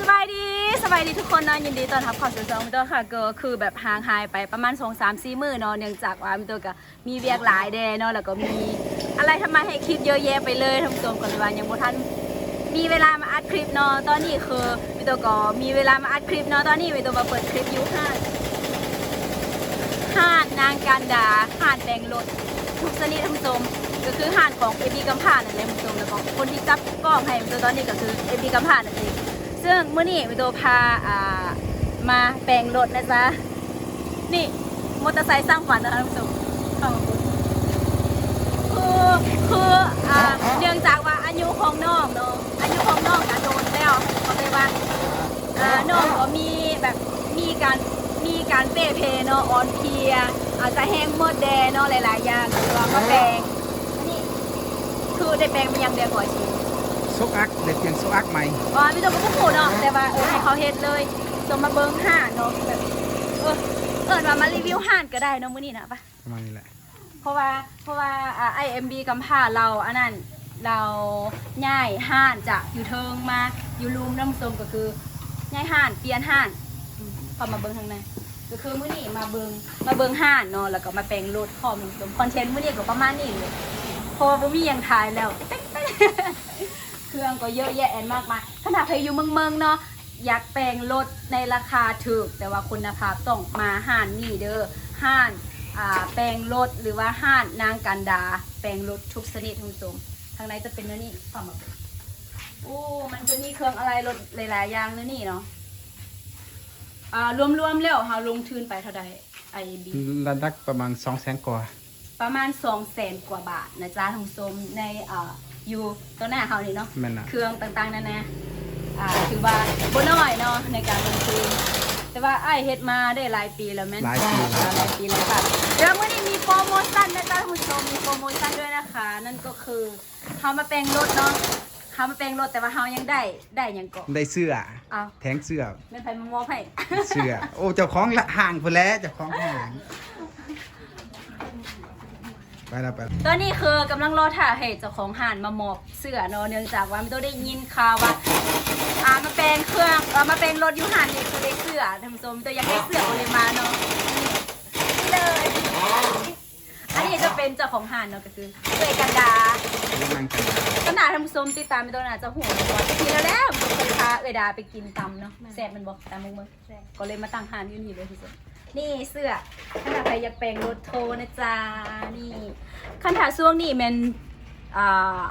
สบายดีสบายดีทุกคนนะยินดีต้อนรับเข้าสู่ช่องมิโตะค่ะก็คือแบบห่างหายไปประมาณ2 3 4มื้อเนาะเนื่องจากว่ามิโตะก็มีเวียกหลายแดเนาะแล้วก็มีอะไรทำมาให้คลิปเยอะแยะไปเลยท่านผู้ชมก่อนว่ายังบ่ทันมีเวลามาอัดคลิปเนาะตอนนี้คือมิโตะก็มีเวลามาอัดคลิปเนาะตอนนี้มิโตะมาเปิดคลิปอยู่ห้างห้างนางการดาห้างแดงรถทุกชนิดท่านผู้ชม ก็คือห้างของเอบีกัมพานั่นแหละท่านผู้ชมแล้วก็คนที่จับกล้องให้มิโตตอนนี้ก็คือเอบีกัมพานั่นเองซึ่งเมื่อนี้วิโดพาอ่ามาแปลงรถนะจ๊ะนี่มอเตอร์ไซค์สร้างฝันนะคะท่านผู้ชมข้ามาดูคือคืออ่าเนื่องจากว่าอายุของน้องเนาะอายุของน้องจะโดนแล้วเขาเลยว่าอ่าน้องก็มีแบบมีการมีการเปเพเนาะออนเพียอาจจะแห้งหมดแดเนาะหลายๆอย่างต่ว่าก็แปลง คือได้แปลงมายังเดียวก่อนชิซกอักเด็กเพียงซกอักใหม่อ๋อพี่ตัวก็พูดเนาะแต่ว่าเออให้เขาเฮ็ดเลยจนมาเบิ้งห่านเนาะแบบเออเออว่ามารีวิวห่านก็ได้เนาะมื้อนี้นะปะประมาณนี้แหละเพราะว่าเพราะว่าอ่า IMB กำพร้าเราอันนั้นเราย้ายห่านจากอยู่เทิงมาอยู่รูมน้ำส้มก็คือย้ายห่านเปลี่ยนห่านอืมพอมาเบิ้งทางในก็คือมื้อนี้มาเบิ้งมาเบิ้งห่านเนาะแล้วก็มาแปลงรถพร้อมน้ำส้มคอนเทนต์มื้อนี้ก็ประมาณนี้เลยเพราะว่าบ่มีหยังถ่ายแล้วเครื่องก็เยอะแยะแอนมากมายขนาดเพยอยู่เมืองเมืองๆเนาะอยากแปลงรถในราคาถูกแต่ว่าคุณภาพต้องมาห้านนี่เด้อห้านอ่าแปลงรถหรือว่าห้านนางกันดา แปลงรถทุกชนิดทุกสมทางในจะเป็นเนื้อนี่ฟังมาเป็นโอ้มันจะมีเครื่องอะไรรถหลายๆอย่างเนื้อนี่เนาะอ่ารวมๆแล้วเฮาลงทุนไปเท่าใด IAB ระดับประมาณ2 0 0 0 0 0กว่า ประมาณ2แสนกว่าบาทนะจ๊ะท่านผู้ชมในอ่าอยู่ตัวหน้าเขานี่เนาะแม่นน่ะเครื่องต่างๆนั่นนะอ่าถือว่าบ่น้อยเนาะในการลงทุนแต่ว่าไอ้ายเฮ็ดมาได้หลายปีแล้วแม่นหลายปีอ่าหลายปีแล้วค่ะเดี๋ยวมื้อนี้มีโปรโมชั่นนะจ๊ะท่านผู้ชมมีโปรโมชั่นด้วยนะคะ นั่นก็คือเฮามาแปลงรถเนาะเฮามาแปลงรถแต่ว่าเฮายังได้ได้หยังก็ได้เสื้อ อ้าวแทงเสื้อ แม่นไผมามอบให้ เสื้อ โอ้ เจ้าของละห่างพุ่นแหล้วเจ้าของห่าง ไปแล้วไปแล้วตอนนี้คือกำลังรอถ่าให้เจ้าของห้านมาหมอบเสือเนาะเนื่องจากว่าไม่ต้องได้ยินข่าวว่าอ่ามาแปลงเครื่องเอ่ามาแปลงรถอยูห้านนี่คือได้เสือท่านผู้ชมตัวอยากได้เสือก็เลยมาเนาะนี่เลย อันนี้จะเป็นเจ้าของห้านเนาะก็คือเวยกันดานั่งกันขนาดท่านผู้ชมติดตามไปตัวน่าจะหัวงว่าทีแล้วแล้วเคยพาเอดาไปกินตำเนาะแซ่บมันบอกตำมึงมึงก็เลยมาตั้งหานอยู่นี่เลยที่สุด นี่เสื้อขนาดใครอยากแปลงรถโทรนะจ๊ะนี่คันถาช่วงนี้แมันอ่า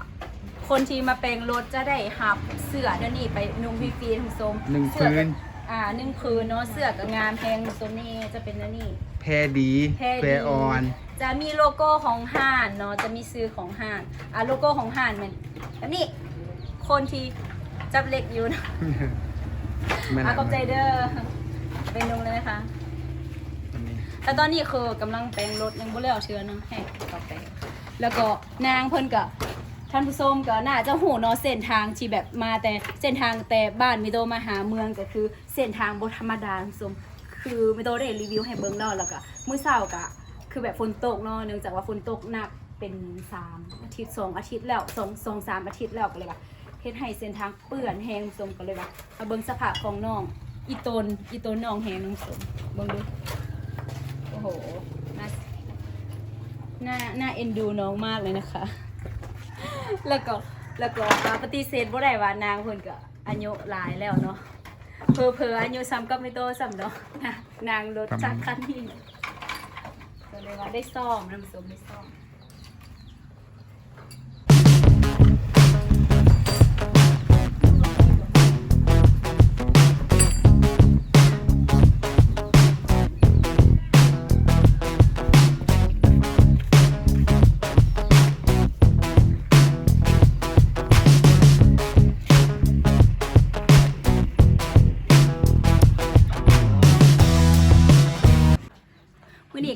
คนที่มาแปลงรถจะได้หับเสื้อเดี๋ยวนี้ไปนุ่งฟรีๆท่านผู้ชมหนึ่งเสื้อพื้ก็นอ่าหนึ่งคืนเนาะเสื้อกับงานแพงท่านผู้ชมนี่จะเป็นอันนี่ แพรดีแพรดีแพรออน จะมีโลโก้ของห้านเนาะจะมีซื้อของห้านอะโลโก้ของห้านมันแบบนี้คนที่จับเล็กอยู่นะ แม่นอะน่ะขอบใจเด้อเป็นลงเลยนะคะอันนี้ แต่ตอนนี้คือกำลังแปลงรถยังบ่แล้วเชื้อนาะให้ต่อไปแล้วก็นางเพิ่นก็ท่านผู้ชมก็น่าจะหูเนาะเส้นทางที่แบบมาแต่เส้นทางแต่บ้านมิโตมาหาเมืองก็คือเส้นทางบ่ธรรมดาท่านผู้ชมคือมิโตได้รีวิวให้เบิ่งเนาะแล้วก็มื้อเช้าก็คือแบบฝนตกเนาะเนื่องจากว่าฝนตกหนักเป็นสามอาทิตย์สองอาทิตย์แล้วสองสองสามอาทิตย์แล้วก็เลยว่าเฮ็ดให้เส้นทางเปื้อนแห้งท่านผู้ชมก็เลยว่าเอาเบิ่งสภาพของน้องอีตนอีตนน้องแห้งท่านผู้ชมเบิ่งดู หน่าน่าน่าเอ็นดูน้องมากเลยนะคะ แล้วก็แล้วก็อ่าปฏิเสธบ่ได้ว่านางเพิ่นก็อายุหลายแล้วเนาะเพอเพอๆอายุซ้ำกับไม่โตซ้ำเนาะนะนางรถจักรคันนี้ก็เลยว่าได้ซ่อมน้ำส้มได้ซ่อม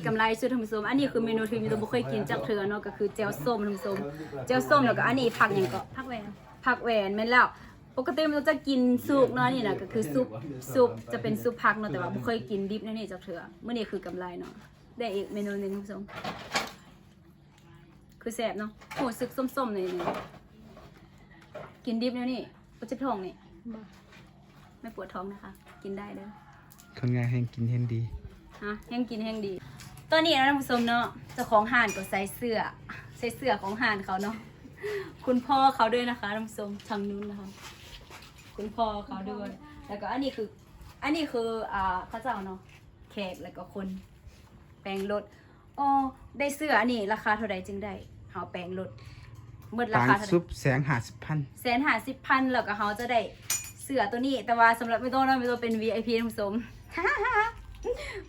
กำไรสุดทำส้มอันนี้คือเมนูที่มีตัวบุเคยกินจากเธอเนาะก็คือเจลส้มทำส้มเจลส้มแล้วก็อันนี้ผักอย่างก็พักแหวนผักแหวนแม่นแล้วปกติมันจะกินซุปเนาะนี่นะก็คือซุปซุปจะเป็นซุปผักเนาะแต่ว่าบุเคยกินดิบนั่นนี่จากเธอมื่อนี้คือกำไรเนาะได้อีกเมนูหนึ่งทำส้มคือแซ่บเนาะโหซึกส้มๆเลยนี่กินดิบเนี่ยนี่ก็จะทองนี่ไม่ปวดท้องนะคะ กินได้เด้อคนงานแห่งกินแห่งดีฮะแห้งกินแห้งดี ตัวนี้นะท่านผู้ชมเนาะเจ้าของห่านก็ใส่เสื้อใส่เสื้อของห่านเขาเนาะคุณพ่อเขาด้วยนะคะท่านผู้ชมทางนู้นนะคะ คุณพ่อเขาด้วย แล้วก็อันนี้คือ อันนี้คืออ่าพระเจ้าเนาะแขกแล้วก็คนแปลงรถอ๋อได้เสื้ออันนี้ราคาเท่าใดจึงได้เขาแปลงรถเมื่อราต่างคาเท่าใดซุปแสงหาสิบพันแสนหาสิบพันแล้วก็เขาจะได้เสื้อตัวนี้แต่ว่าสำหรับไม่ต้องนะไม่ต้องเป็น VIP ท่านผู้ชม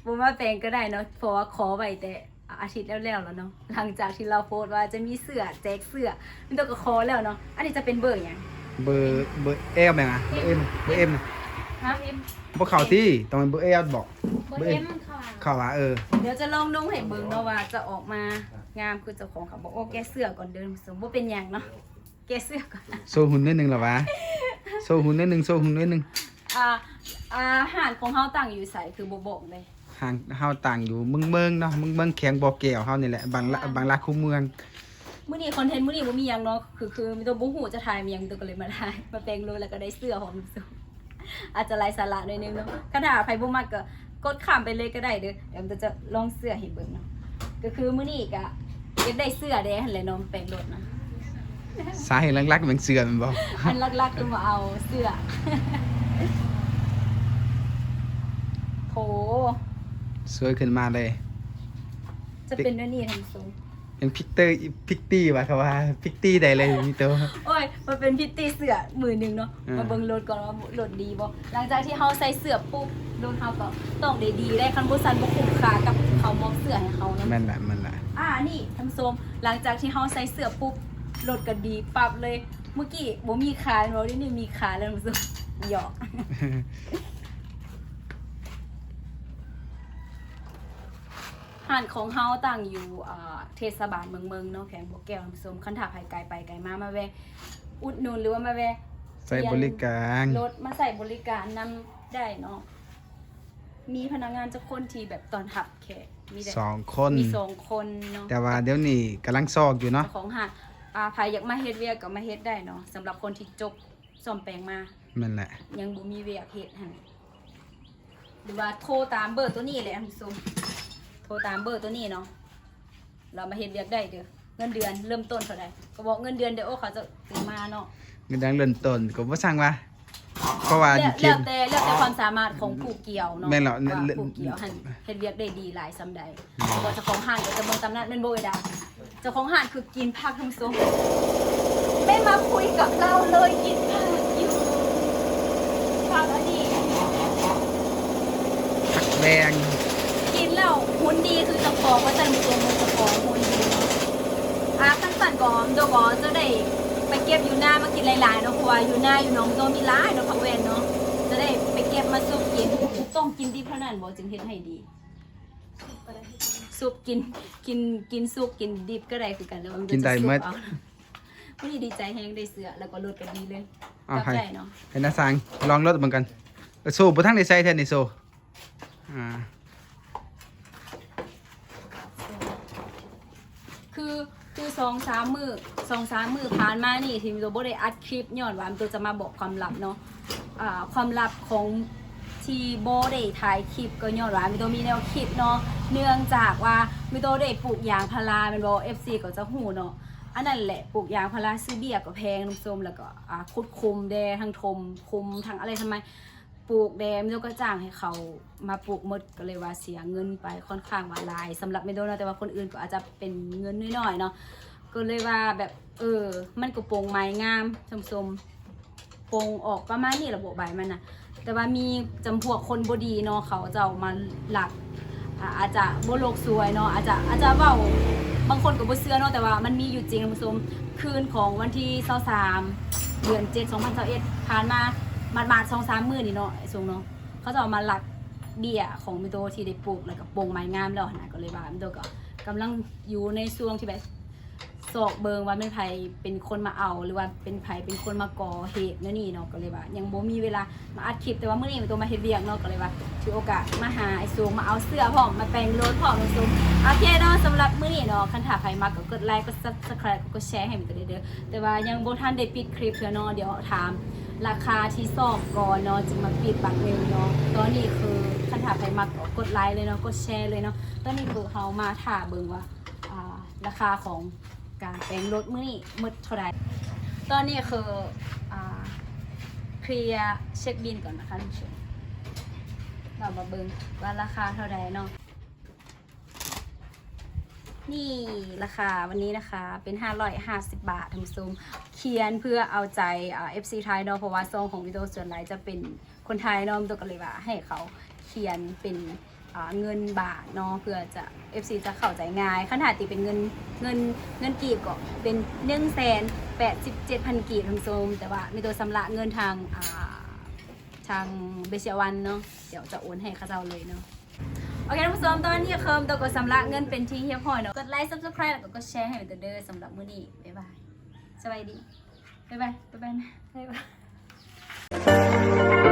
ผมว่าแปลงก็ได้เนาะเพราะว่าขอไว้แต่อาทิตย์แล้วแล้วแล้วเนาะหลังจากที่เราโพสต์ว่าจะมีเสื้อแจกเสื้อไม่ต้องก็ขอแล้วเนาะอันนี้จะเป็นเบอร์อย่างเบอร์เบอร์เอลไหมอะเบอร์เอ็มเบอร์เอ็มฮะบ่เข้าที่ต้องเป็นเบอร์เอลบอกเบอร์เอ็มค่ะเข้าว่าเออ เดี๋ยวจะลองนุ่งให้เบิ่งเนาะว่าจะออกมางามคือเจ้าของเขาบอกโอ้แกะเสื้อก่อนเดินสมว่าเป็นอย่างเนาะแกะเสื้อก่อนโซหุ่นนิดนึงเหรอวะโซหุ่นนิดนึงโซหุ่นนิดนึง อ่าอาหารของเฮาตั้งอยู่ใส่คือบ่บอกเลยห่างเฮาต่างอยู่เมืองเมืองเนาะเมืองเมืองแข็งบ่อแก้วเฮานี่แหละบางละบางละคูเมืองมื้อนี้คอนเทนต์มื้อนี้บ่มีหยังเนาะคือคือมีตัวบ่ฮู้จะถ่ายมีหยังตัวก็เลยมาถ่ายมาแปลงรูปแล้วก็ได้เสื้อหอมสุอาจจะไร้สาระหน่อยนึงเนาะกระดาษไผบ่มักก็กดข้ามไปเลยก็ได้เด้อเดี๋ยวมันจะลองเสื้อให้เบิ่งเนาะก็คือมื้อนี้ก็เก็บได้เสื้อแดหั่นแหละเนาะแปลงรถนะสาเหตุหลักๆมันเสือแมันบ่อันลักๆคือมาเอาเสื้อ โหสวยขึ้นมาเลย จะเป็นด้วยนี่ทั้งสูงเป็นพิกเตอร์พิกตี้ว่ะเขาว่าพิกตี้ได้เลยมีตัว โอ้ย มันเป็นพิตตี้เสื้อมือหนึ่งเนาะอืมมาเบิ่งรถก่อนว่ารถดีบ่หลังจากที่เฮาใส่เสื้อปุ๊บรถเฮาก็ต้องได้ดีได้คันบ่ซันบ่คุ้มค่ากับเขามอบเสื้อให้เขาเนาะ แม่นละแม่นละอ่า นี่ท่านผู้ชมหลังจากที่เฮาใส่เสื้อปุ๊บรถก็ดีปรับเลย เมื่อกี้บ่มีขาเนาะนี่มีขาแล้วท่านผู้ชม หยอกห้านของเฮาตั้งอยู่อ่าเทศบาลเมืองเมืองเนาะแขวงบัวแก้วท่านผู้ชมคันถ้าใครไกลไปไกลมามาแวะอุดหนุนหรือว่ามาแวะใส่บริการรถมาใส่บริการนำได้เนาะมีพนักงานจะคนที่แบบตอนหับแขกมีแต่สองคนมีสองคนเนาะแต่ว่าเดี๋ยวนี้กำลังซอกอยู่เนาะเจ้าของหาดอาภายอยากมาเฮ็ดเวียกก็มาเฮ็ดได้เนาะสำหรับคนที่จบซ่อมแปลงมาแม่นแหละยังบ่มีเวียกเฮ็ดหั่นหรือว่าโทรตามเบอร์ตัวนี้แหละท่านผู้ชมโทรตามเบอร์ตัวนี้เนาะเรามาเฮ็ดเวียกได้เด้อเงินเดือนเริ่มต้นเท่าใดก็บอกเงินเดือนเดี๋ยวโอ้เขาจะถึงมาเนาะเงินดังเริ่มต้นก็บ่สั่งว่าเพราะว่าแล้วเขียแล้นวแต่แล้วแต่ความสามารถของผู้เกี่ยวเนาะแม่นเหรอ ว่าเล่นผู้เกี่ยวหันเฮ็ดเวียกได้ดีหลายซำใดแต่ว่าเจ้าของห้างก็จะเบิ่งตำนานแม่นบ่เอ้ยดาเจ้าของห้างคือกินผักทั้งสองไม่มาคุยกับเราเลยกินผักอยู่ผักอันนี้ ผัก แรงกินแล้วหุ่นดีคือเจ้าของว่าจะมีตัวมันเจ้าของหุ่นดีเนาะอะขั้นสั่นก่อนเจ้าก็จะได้ไปเก็บอยู่หน้ามากินหลายๆเนาะเพราะว่าอยู่หน้าอยู่หน้องโตมีหลายเนาะผักแวนเนาะจะได้ไปเก็บมาซุปกินต้องกินดิบเท่านั้นบ่จึงเฮ็ดให้ดี ซุปกินกินกินซุปกินดิบก็ได้คือกันแต่ว่ามันจะกินได้หมดซุปเอาวันนี้ดีใจแฮงได้เสือแล้วก็ลดกันดีเลยอ้าวกับให้ใจเนาะ ให้นาสังลองรถเหมือนกันเออโซ่บ่ทั้งได้ใส่แท้นี่โซ่ อ่า คือคือสองสามมือสองสามมือผ่านมานี่ทีมตัวโบได้อัดคลิปย้อนว่ามันตัวจะมาบอกความลับเนาะอ่าความลับของทีโบได้ถ่ายคลิปก็ย้อนว่ามีตัวมีแนวคิดเนาะเนื่องจากว่ามีตัวได้ปลูกยางพาราเป็นบอเอฟซีก็จะหูเนาะอันนั้นแหละปลูกยางพาราซื้อเบียก็แพงน้ำส้มแล้วก็อ่าคุดคุมแดทั้งทมคุมทั้งอะไรทำไม ปลูกแดมแล้วก็จ้างให้เขามาปลูกมดก็เลยว่าเสียเงินไปค่อนข้างว่าหลายสำหรับไม่โดนะแต่ว่าคนอื่นก็อาจจะเป็นเงินน้อยๆเนาะก็เลยว่าแบบเออ มันก็โปร่งไม้งามชมสมโปร่งออกประมาณนี้ระบบใบมันนะแต่ว่ามีจำพวกคนบดีเนาะเขาจะเอามาหลักอาจจะโบโลกสวยเนาะอาจจะอาจจะเว้าบางคนก็บ่เชื่อเนาะแต่ว่ามันมีอยู่จริงท่านผู้ชมคืนของวันที่23เดือน7 2021ผ่านมา มามา2 3มื้อนี่เนาะไอ้ทรงเนาะเขาจะเอามาหลักเบี้ยของมิโตที่ได้ปลูกแล้วก็ปงไม้งามแล้วนะก็เลยว่ามิโตก็กำลังอยู่ในช่วงที่แบบสอกเบิงว่าเป็นไผเป็นคนมาเอา หรือว่าเป็นไผเป็นคนมาก่อเหตุนั่นนี่เนาะก็เลยว่า ยังบ่มีเวลามาอัดคลิปแต่ว่ามื้อนี้มิโตมาเฮ็ดเวียกเนาะก็เลยว่าถือโอกาสมาหาไอ้ซูงมาเอาเสื้อพร้อมมาแต่งรถพร้อมไอ้ซูงโอเคเนาะสำหรับมื้อนี้เนาะคันถ้าใครมาก็กดไลค์กด Subscribe ก็แชร์ให้มันตัวเด้อแต่ว่ายังบ่ทันได้ปิดคลิปเถอะเนาะเดี๋ยวถาม ราคาที่สองก่อนเนาะจึงมาปิดบัตรเร็วเนาะตอนนี้คือคันถาใครมักก็กดไลค์เลยเนาะกดแชร์เลยเนาะตอนนี้คือเฮามาถ่าเบิงว่าอ่าราคาของการแปลงรถมื้อนี้หมดเท่าไหร่ตอนนี้คืออ่าเคลียร์เช็คบินก่อนนะคะท่านผู้ชมเรามาเบิงว่าราคาเท่าไหร่เนาะ นี่ราคาวันนี้นะคะเป็น 550 บาททำซูมเขียนเพื่อเอาใจเอ่า FC ไทยเนาะเพราะว่าซองของวิดีโอส่วนใหญ่จะเป็นคนไทยเนาะตัวก็เลยว่าให้เขาเขียนเป็นเงินบาทเนาะเพื่อจะ FC จะเข้าใจง่ายขนาดตีเป็นเงินเงินเงินกีบก็เป็น1นึ่งแสนแปดสิบเจ็ดพันกีบทำซูมแต่ว่ามีตัวสำระเงินทางทางเบเชียวันเนาะเดี๋ยวจะโอนให้เขาเจ้าเลยเนาะ อเคท่านผู้ชมตอนนี้เคิมตัวกดสำลักเงินเป็นที่เฮียบห้อยเนาะกดไลค์ซับสไครต์แล้วก็กดแชร์ให้เป็นตัวเด้อสำหรับมื้อนี้บ๊ายบายสบายดีบ๊ายบายบ๊ายบายนะบ๊ายบาย